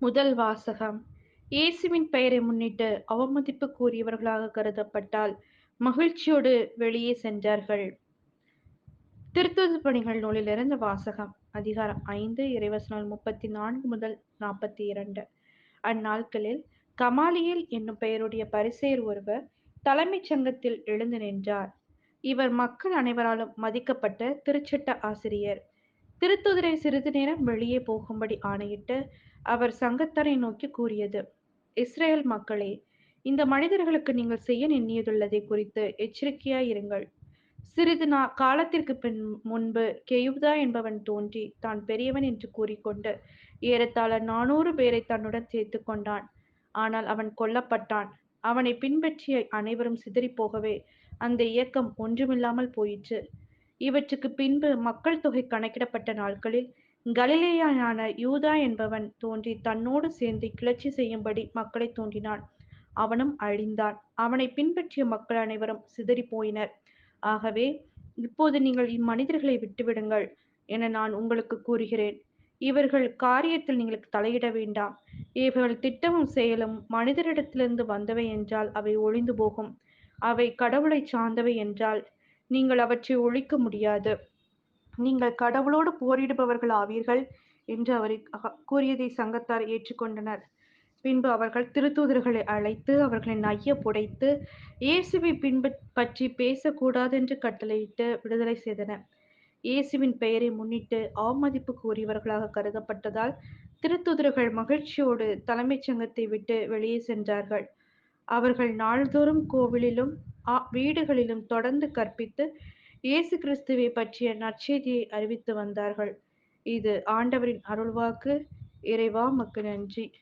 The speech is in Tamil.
முதல் வாசகம். இயேசுவின் பெயரை முன்னிட்டு அவமதிப்பு கூறியவர்களாக கருதப்பட்டால் மகிழ்ச்சியோடு வெளியே சென்றார்கள். திருத்தது பணிகள் நூலிலிருந்து வாசகம் அதிகாரம் ஐந்து இறைவசனால் முப்பத்தி நான்கு முதல் நாற்பத்தி இரண்டு அந்நாட்களில் கமாலியல் என்னும் பெயருடைய பரிசெயர் ஒருவர் தலைமைச் சங்கத்தில் எழுந்து நின்றார். இவர் மக்கள் அனைவராலும் மதிக்கப்பட்ட திருச்சட்ட ஆசிரியர். திருத்துதிரை சிறிது நேரம் வெளியே போகும்படி ஆணையிட்டு அவர் சங்கத்தரை நோக்கி கூறியது இஸ்ரேல் மக்களே இந்த மனிதர்களுக்கு நீங்கள் செய்ய எண்ணியதுள்ளதை குறித்து எச்சரிக்கையாயிருங்கள் சிறிது நா காலத்திற்கு பின் முன்பு கெயுதா என்பவன் தோன்றி தான் பெரியவன் என்று கூறிக்கொண்டு ஏறத்தாழ நானூறு பேரை தன்னுடன் சேர்த்து கொண்டான். ஆனால் அவன் கொல்லப்பட்டான். அவனை பின்பற்றிய அனைவரும் சிதறி போகவே அந்த இயக்கம் ஒன்றுமில்லாமல் போயிற்று. இவற்றுக்கு பின்பு மக்கள் தொகை கணக்கிடப்பட்ட நாட்களில் கலிலேயான யூதா என்பவன் தோன்றி தன்னோடு சேர்ந்து கிளர்ச்சி செய்யும்படி மக்களை தோன்றினான். அவனும் அழிந்தான். அவனை பின்பற்றிய மக்கள் அனைவரும் சிதறி போயினர் ஆகவே இப்போது நீங்கள் இம்மனிதர்களை விட்டுவிடுங்கள் என நான் உங்களுக்கு கூறுகிறேன். இவர்கள் காரியத்தில் நீங்கள் தலையிட வேண்டாம். இவர்கள் திட்டமும் செயலும் மனிதரிடத்திலிருந்து வந்தவை என்றால் அவை ஒளிந்து போகும். அவை கடவுளை சார்ந்தவை என்றால் நீங்கள் அவற்றை ஒழிக்க முடியாது. நீங்கள் கடவுளோடு போரிடுபவர்கள் ஆவீர்கள் என்று அவர் கூறியதை சங்கத்தார் ஏற்றுக்கொண்டனர். பின்பு அவர்கள் திருத்தூதர்களை அழைத்து அவர்களை நைய புடைத்து இயேசுவை பின்பு பற்றி பேசக்கூடாது என்று கட்டளையிட்டு விடுதலை செய்தனர். இயேசுவின் பெயரை முன்னிட்டு அவமதிப்புக்கு உரியவர்களாக கருதப்பட்டதால் திருத்துதர்கள் மகிழ்ச்சியோடு தலைமைச் சங்கத்தை விட்டு வெளியே சென்றார்கள். அவர்கள் நாள்தோறும் கோவிலிலும் வீடுகளிலும் தொடர்ந்து கற்பித்து இயேசு கிறிஸ்துவை பற்றிய நற்செய்தியை அறிவித்து வந்தார்கள். இது ஆண்டவரின் அருள்வாக்கு. இறைவா மக்கு நன்றி.